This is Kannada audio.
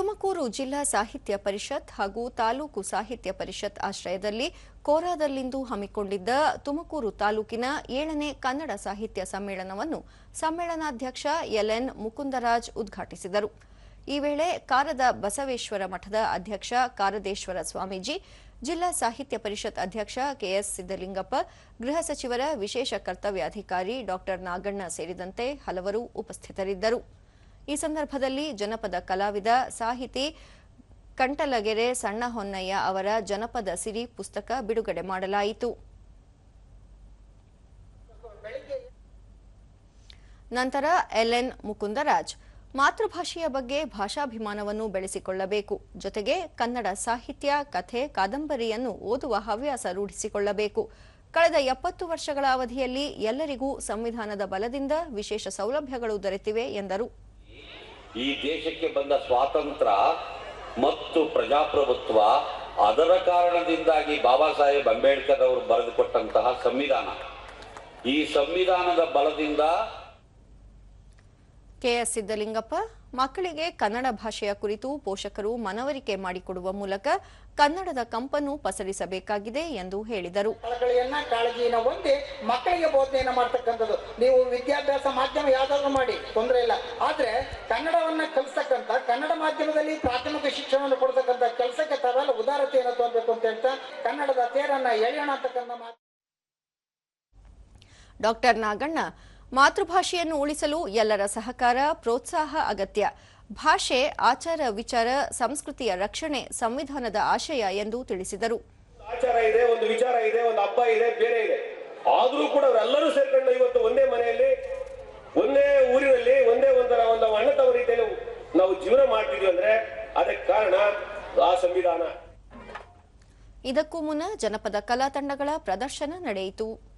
ತುಮಕೂರು ಜಿಲ್ಲಾ ಸಾಹಿತ್ಯ ಪರಿಷತ್ ಹಾಗೂ ತಾಲೂಕು ಸಾಹಿತ್ಯ ಪರಿಷತ್ ಆಶ್ರಯದಲ್ಲಿ ಕೋರಾದಲ್ಲಿಂದು ಹಮ್ಮಿಕೊಂಡಿದ್ದ ತುಮಕೂರು ತಾಲೂಕಿನ ಏಳನೇ ಕನ್ನಡ ಸಾಹಿತ್ಯ ಸಮ್ಮೇಳನವನ್ನು ಸಮ್ಮೇಳನಾಧ್ಯಕ್ಷ ಎಲ್ಎನ್ ಮುಕುಂದರಾಜ್ ಉದ್ಘಾಟಿಸಿದರು. ಈ ವೇಳೆ ಕಾರದ ಬಸವೇಶ್ವರ ಮಠದ ಅಧ್ಯಕ್ಷ ಕಾರದೇಶ್ವರ ಸ್ವಾಮೀಜಿ, ಜಿಲ್ಲಾ ಸಾಹಿತ್ಯ ಪರಿಷತ್ ಅಧ್ಯಕ್ಷ ಕೆಎಸ್ ಸಿದ್ದಲಿಂಗಪ್ಪ, ಗೃಹ ಸಚಿವರ ವಿಶೇಷ ಕರ್ತವ್ಯಾಧಿಕಾರಿ ಡಾ ನಾಗಣ್ಣ ಸೇರಿದಂತೆ ಹಲವರು ಉಪಸ್ಥಿತರಿದ್ದರು. ಈ ಸಂದರ್ಭದಲ್ಲಿ ಜನಪದ ಕಲಾವಿದ ಸಾಹಿತಿ ಕಂಟಲಗೆರೆ ಸಣ್ಣ ಹೊನ್ನಯ್ಯ ಅವರ ಜನಪದ ಸಿರಿ ಪುಸ್ತಕ ಬಿಡುಗಡೆ ಮಾಡಲಾಯಿತು. ನಂತರ ಎಲ್ಎನ್ ಮುಕುಂದರಾಜ್ ಮಾತೃಭಾಷೆಯ ಬಗ್ಗೆ ಭಾಷಾಭಿಮಾನವನ್ನು ಬೆಳೆಸಿಕೊಳ್ಳಬೇಕು. ಜೊತೆಗೆ ಕನ್ನಡ ಸಾಹಿತ್ಯ, ಕಥೆ, ಕಾದಂಬರಿಯನ್ನು ಓದುವ ಹವ್ಯಾಸ ರೂಢಿಸಿಕೊಳ್ಳಬೇಕು. ಕಳೆದ ಎಪ್ಪತ್ತು ವರ್ಷಗಳ ಅವಧಿಯಲ್ಲಿ ಎಲ್ಲರಿಗೂ ಸಂವಿಧಾನದ ಬಲದಿಂದ ವಿಶೇಷ ಸೌಲಭ್ಯಗಳು ದೊರೆತಿವೆ ಎಂದರು. ಈ ದೇಶಕ್ಕೆ ಬಂದ ಸ್ವಾತಂತ್ರ್ಯ ಮತ್ತು ಪ್ರಜಾಪ್ರಭುತ್ವ ಅದರ ಕಾರಣದಿಂದಾಗಿ ಬಾಬಾ ಸಾಹೇಬ್ ಅಂಬೇಡ್ಕರ್ ಅವರು ಬರೆದುಕೊಟ್ಟಂತಹ ಸಂವಿಧಾನ. ಈ ಸಂವಿಧಾನದ ಬಲದಿಂದ ಕೆಎಸ್ ಸಿದ್ದಲಿಂಗಪ್ಪ ಮಕ್ಕಳಿಗೆ ಕನ್ನಡ ಭಾಷೆಯ ಕುರಿತು ಪೋಷಕರು ಮನವರಿಕೆ ಮಾಡಿಕೊಡುವ ಮೂಲಕ ಕನ್ನಡದ ಕಂಪನ್ನು ಪಸರಿಸಬೇಕಾಗಿದೆ ಎಂದು ಹೇಳಿದರು. ಕಳಕಳಿಯನ್ನ ಹೊಂದಿ ಮಕ್ಕಳಿಗೆ ಬೋಧನೆಯನ್ನು ಮಾಡ್ತಕ್ಕಂಥದ್ದು. ನೀವು ವಿದ್ಯಾಭ್ಯಾಸ ಮಾಧ್ಯಮ ಯಾವ್ದಾದ್ರು ಮಾಡಿ ತೊಂದರೆ ಇಲ್ಲ. ಆದ್ರೆ ಕನ್ನಡವನ್ನ ಕಲಿಸ್ತಕ್ಕಂಥ ಕನ್ನಡ ಮಾಧ್ಯಮದಲ್ಲಿ ಪ್ರಾಥಮಿಕ ಶಿಕ್ಷಣವನ್ನು ಕೊಡ್ತಕ್ಕಂಥ ಕೆಲಸಕ್ಕೆ ತಾವೆಲ್ಲ ಉದಾರತೆಯನ್ನು ತೋರ್ಬೇಕು ಅಂತ ಹೇಳ್ತಾ ಕನ್ನಡದ ತೇರನ್ನ ಎಳೆಯೋಣ ಅಂತಕ್ಕಂಥ ಡಾಕ್ಟರ್ ನಾಗಣ್ಣ ಮಾತೃಭಾಷೆಯನ್ನು ಉಳಿಸಲು ಎಲ್ಲರ ಸಹಕಾರ ಪ್ರೋತ್ಸಾಹ ಅಗತ್ಯ. ಭಾಷೆ ಆಚಾರ ವಿಚಾರ ಸಂಸ್ಕೃತಿಯ ರಕ್ಷಣೆ ಸಂವಿಧಾನದ ಆಶಯ ಎಂದು ತಿಳಿಸಿದರು. ಆಚಾರ ಇದೆ ಒಂದು ವಿಚಾರ ಇದೆ ಒಂದು ಹಬ್ಬ ಇದೆ ಬೇರೆ ಇದೆ. ಆದರೂ ಕೂಡ ಅವರೆಲ್ಲರೂ ಸೇರ್ಕೊಂಡು ಇವತ್ತು ಒಂದೇ ಮನೆಯಲ್ಲಿ ಒಂದೇ ಊರಿನಲ್ಲಿ ಒಂದೇ ಒಂದರ ಒಂದು ಅಣ್ಣ ತಮ್ಮ ರೀತಿಯಲ್ಲಿ ನಾವು ಜೀವನ ಮಾಡ್ತೀವಿ ಅಂದ್ರೆ ಅದಕ್ಕೆ ಕಾರಣ ಆ ಸಂವಿಧಾನ. ಇದಕ್ಕೂ ಮುನ್ನ ಜನಪದ ಕಲಾ ತಂಡಗಳ ಪ್ರದರ್ಶನ ನಡೆಯಿತು.